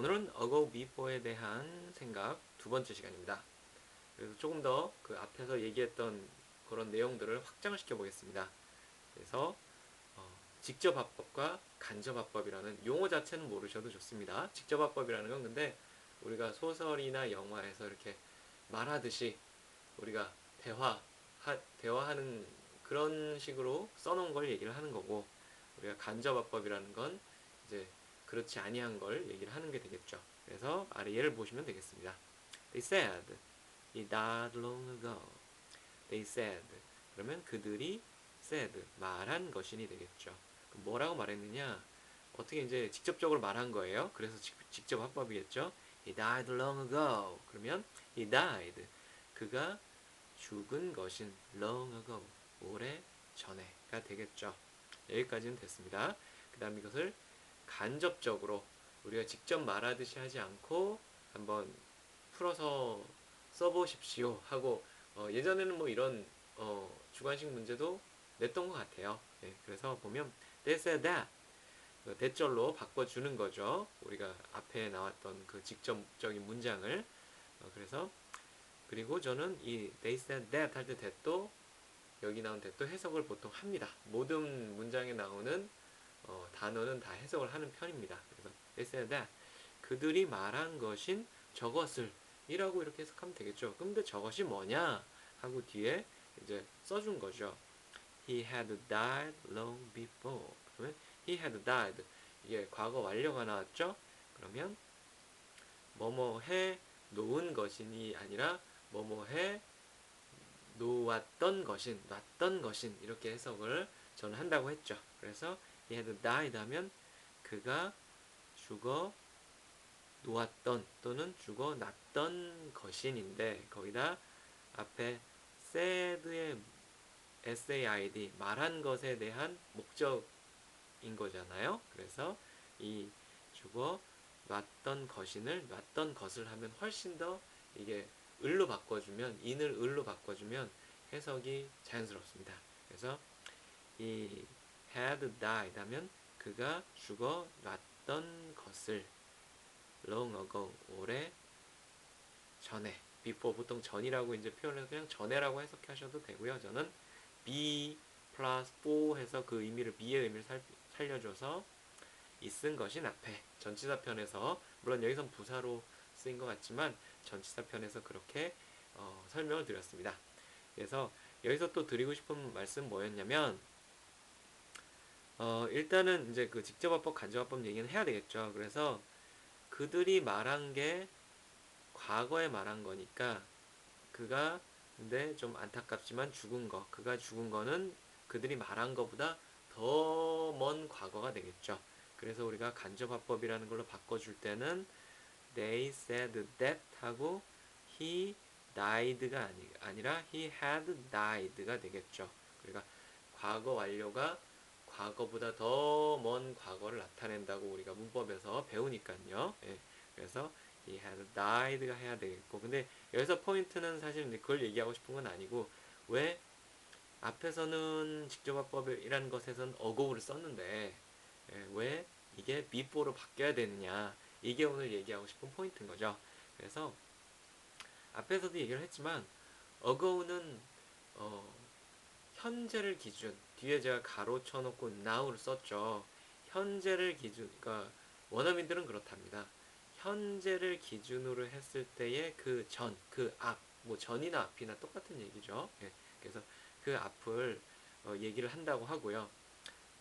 오늘은 ago before에 대한 생각 두 번째 시간입니다. 그래서 조금 더 그 앞에서 얘기했던 그런 내용들을 확장을 시켜 보겠습니다. 그래서 어, 직접 합법과 간접 합법이라는 용어 자체는 모르셔도 좋습니다. 직접 합법이라는 건 근데 우리가 소설이나 영화에서 이렇게 말하듯이 우리가 대화 하, 대화하는 그런 식으로 써놓은 걸 얘기를 하는 거고 우리가 간접 합법이라는 건 이제 그렇지 아니한 걸 얘기를 하는 게 되겠죠. 그래서 아래 예를 보시면 되겠습니다. They said died long ago. They said 그러면 그들이 said 말한 것이니 되겠죠. 뭐라고 말했느냐? 어떻게 이제 직접적으로 말한 거예요. 그래서 직, 직접 합법이겠죠. He died long ago. 그러면 he died 그가 죽은 것인 long ago 오래 전에가 되겠죠. 여기까지는 됐습니다. 그 다음 이것을 간접적으로 우리가 직접 말하듯이 하지 않고 한번 풀어서 써보십시오 하고 어, 예전에는 뭐 이런 어, 주관식 문제도 냈던 것 같아요. 네, 그래서 보면 they said that 그 대절로 바꿔주는 거죠. 우리가 앞에 나왔던 그 직접적인 문장을 어, 그래서 그리고 저는 이 they said that 할 때 that도 여기 나온 that도 해석을 보통 합니다. 모든 문장에 나오는 어, 단어는 다 해석을 하는 편입니다. 그래서 said that 그들이 말한 것인 저것을 이라고 이렇게 해석하면 되겠죠. 근데 저것이 뭐냐 하고 뒤에 이제 써준 거죠. He had died long before. 그러면 he had died 이게 과거 완료가 나왔죠. 그러면 뭐뭐 해 놓은 것이니 아니라 뭐뭐 해 놓았던 것인 놨던 것인 이렇게 해석을 저는 한다고 했죠. 그래서 had died 하면 그가 죽어 놓았던 또는 죽어 놨던 것인인데 거기다 앞에 said의 SAID 말한 것에 대한 목적인 거잖아요. 그래서 이 죽어 놨던 것인을 놨던 것을 하면 훨씬 더 이게 을로 바꿔주면 인을 을로 바꿔주면 해석이 자연스럽습니다. 그래서 이 had died 하면 그가 죽어 놨던 것을 long ago 오래 전에 before 보통 전이라고 이제 표현해서 그냥 전에라고 해석하셔도 되고요. 저는 be plus for 해서 그 의미를 be의 의미를 살, 살려줘서 있은 것인 앞에 전치사 편에서 물론 여기선 부사로 쓰인 것 같지만 전치사 편에서 그렇게 어, 설명을 드렸습니다. 그래서 여기서 또 드리고 싶은 말씀 뭐였냐면 어, 일단은 이제 그 직접합법, 간접합법 얘기는 해야 되겠죠. 그래서 그들이 말한 게 과거에 말한 거니까 그가 근데 좀 안타깝지만 죽은 거, 그가 죽은 거는 그들이 말한 거보다 더 먼 과거가 되겠죠. 그래서 우리가 간접합법이라는 걸로 바꿔줄 때는 they said that 하고 he died가 아니, 아니라 he had died가 되겠죠. 그러니까 과거 완료가 과거보다 더 먼 과거를 나타낸다고 우리가 문법에서 배우니까요. 예, 그래서 he had died가 해야 되겠고 근데 여기서 포인트는 사실 그걸 얘기하고 싶은 건 아니고 왜 앞에서는 직접화법이라는 것에서는 어고를 썼는데 예, 왜 이게 before로 바뀌어야 되느냐 이게 오늘 얘기하고 싶은 포인트인 거죠. 그래서 앞에서도 얘기를 했지만 ago는 어, 현재를 기준 뒤에 제가 가로 쳐놓고 now를 썼죠. 현재를 기준 그러니까 원어민들은 그렇답니다. 현재를 기준으로 했을 때의 그 전, 그 앞, 뭐 전이나 앞이나 똑같은 얘기죠. 예, 그래서 그 앞을 어, 얘기를 한다고 하고요.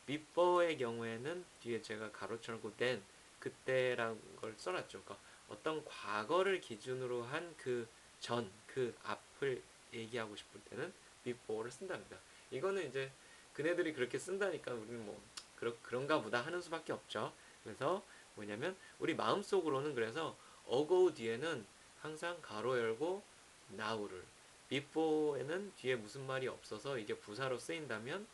before의 경우에는 뒤에 제가 가로 쳐놓고 then 그때라는 걸 써놨죠. 그러니까 어떤 과거를 기준으로 한 그 전, 그 앞을 얘기하고 싶을 때는 before를 쓴답니다. 이거는 이제 그네들이 그렇게 쓴다니까 우리는 뭐 그러, 그런가 보다 하는 수밖에 없죠. 그래서 뭐냐면 우리 마음속으로는 그래서 어고 뒤에는 항상 가로 열고 now를 before에는 뒤에 무슨 말이 없어서 이게 부사로 쓰인다면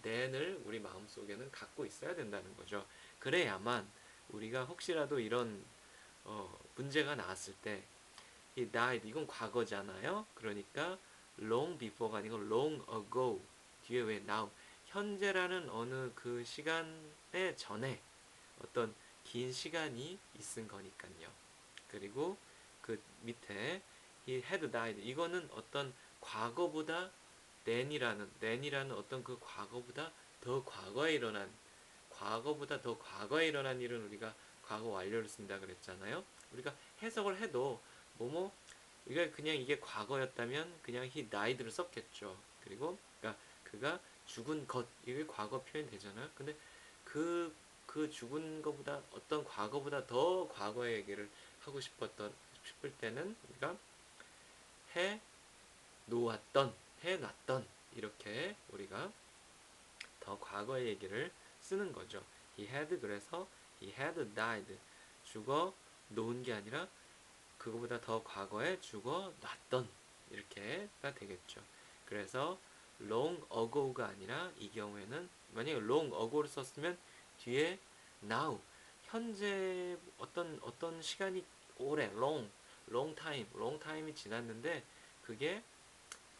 then을 우리 마음속에는 갖고 있어야 된다는 거죠. 그래야만 우리가 혹시라도 이런 어, 문제가 나왔을 때 이 died 이건 과거잖아요. 그러니까 long before가 아니고 long ago 뒤에 왜 now 현재라는 어느 그 시간에 전에 어떤 긴 시간이 있은 거니까요. 그리고 그 밑에 he had died 이거는 어떤 과거보다 then이라는 then이라는 어떤 그 과거보다 더 과거에 일어난 과거보다 더 과거에 일어난 일은 우리가 과거 완료를 쓴다 그랬잖아요. 우리가 해석을 해도 뭐뭐 우리가 그냥 이게 과거였다면 그냥 he died를 썼겠죠. 그리고 그러니까 그가 죽은 것 이게 과거 표현 되잖아요. 근데 그, 그 죽은 것보다 어떤 과거보다 더 과거의 얘기를 하고 싶었던 싶을 때는 우리가 해 놓았던 해 놨던 이렇게 우리가 더 과거의 얘기를 쓰는 거죠. He had 그래서 he had died 죽어 놓은 게 아니라 그거보다 더 과거에 죽어 놨던 이렇게가 되겠죠. 그래서 long ago가 아니라 이 경우에는 만약에 long ago를 썼으면 뒤에 now 현재 어떤 어떤 시간이 오래 long long time long time이 지났는데 그게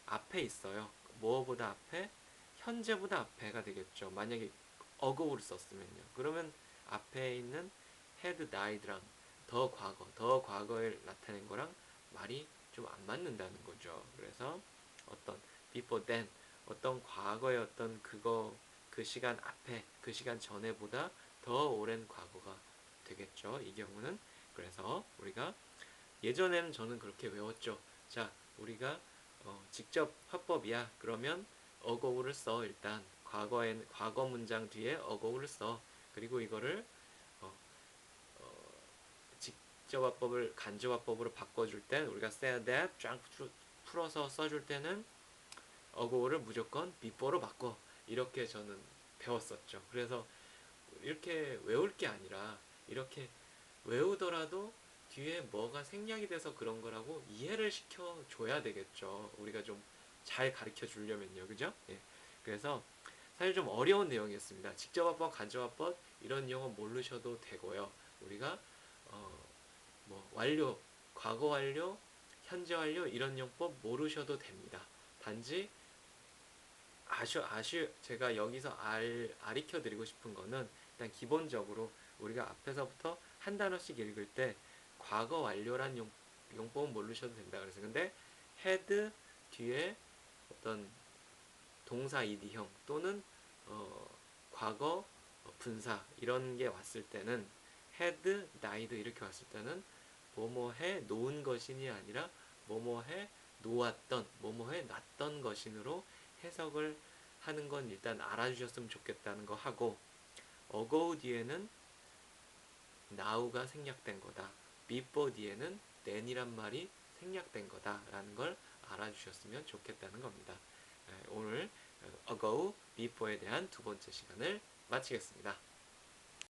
앞에 있어요. 뭐보다 앞에 현재보다 앞에가 되겠죠. 만약에 ago를 썼으면요. 그러면 앞에 있는 had died랑 더 과거, 더 과거에 나타낸 거랑 말이 좀 안 맞는다는 거죠. 그래서 어떤 before then 어떤 과거의 어떤 그거 그 시간 앞에 그 시간 전에보다 더 오랜 과거가 되겠죠. 이 경우는 그래서 우리가 예전에는 저는 그렇게 외웠죠. 자, 우리가 어, 직접 화법이야. 그러면 어거우를 써 일단 과거엔 과거 문장 뒤에 어거우를 써. 그리고 이거를 어, 어, 직접 화법을 간접 화법으로 바꿔줄 때 우리가 say that 쫙 풀- 풀어서 써줄 때는 어고를 무조건 before로 바꿔 이렇게 저는 배웠었죠. 그래서 이렇게 외울 게 아니라 이렇게 외우더라도 뒤에 뭐가 생략이 돼서 그런 거라고 이해를 시켜 줘야 되겠죠. 우리가 좀 잘 가르쳐 주려면요. 그죠? 예. 그래서 사실 좀 어려운 내용이었습니다. 직접화법, 간접화법 이런 용어 모르셔도 되고요. 우리가 어, 뭐 완료, 과거 완료, 현재 완료 이런 용법 모르셔도 됩니다. 단지 아쉬 아쉬 제가 여기서 알 아리켜 드리고 싶은 거는 일단 기본적으로 우리가 앞에서부터 한 단어씩 읽을 때 과거 완료란 용, 용법은 모르셔도 된다 그래서 근데 had 뒤에 어떤 동사 id형 또는 어, 과거 어, 분사 이런 게 왔을 때는 had died 이렇게 왔을 때는 뭐뭐해 놓은 것이니 아니라 뭐뭐해 놓았던 뭐뭐해 놨던 것인으로 해석을 하는 건 일단 알아주셨으면 좋겠다는 거 하고 ago 뒤에는 now가 생략된 거다. before 뒤에는 then이란 말이 생략된 거다라는 걸 알아주셨으면 좋겠다는 겁니다. 네, 오늘 ago, before에 대한 두 번째 시간을 마치겠습니다.